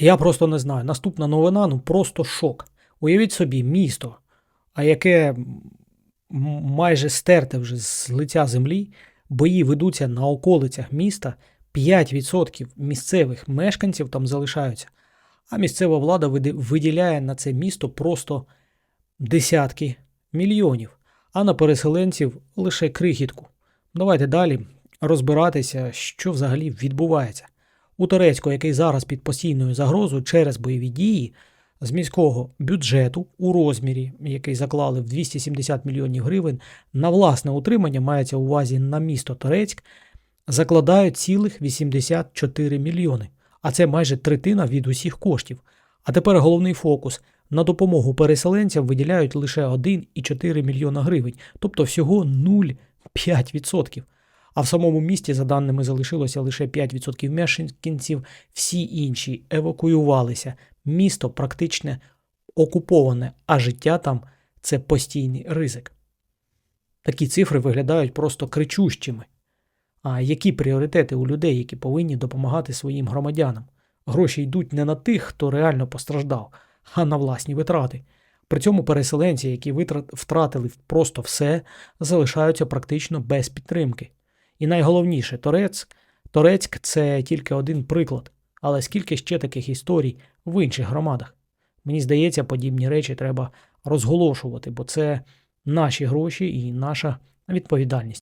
Я просто не знаю. Наступна новина ну просто шок. Уявіть собі, місто, а яке майже стерте вже з лиця землі, бої ведуться на околицях міста, 5% місцевих мешканців там залишаються. А місцева влада виділяє на це місто просто десятки мільйонів, а на переселенців лише крихітку. Давайте далі розбиратися, що взагалі відбувається. У Турецьку, який зараз під постійною загрозою через бойові дії, з міського бюджету у розмірі, який заклали в 270 мільйонів гривень, на власне утримання мається увазі на місто Торецьк, закладають цілих 84 мільйони, а це майже третина від усіх коштів. А тепер головний фокус на допомогу переселенцям виділяють лише 1,4 мільйона гривень, тобто всього 0,5%. А в самому місті, за даними, залишилося лише 5% мешканців, всі інші евакуювалися. Місто практично окуповане, а життя там це постійний ризик. Такі цифри виглядають просто кричущими. А які пріоритети у людей, які повинні допомагати своїм громадянам? Гроші йдуть не на тих, хто реально постраждав, а на власні витрати. При цьому переселенці, які втратили просто все, залишаються практично без підтримки. І найголовніше, Торецьк, Торецьк це тільки один приклад. Але скільки ще таких історій в інших громадах? Мені здається, подібні речі треба розголошувати, бо це наші гроші і наша відповідальність.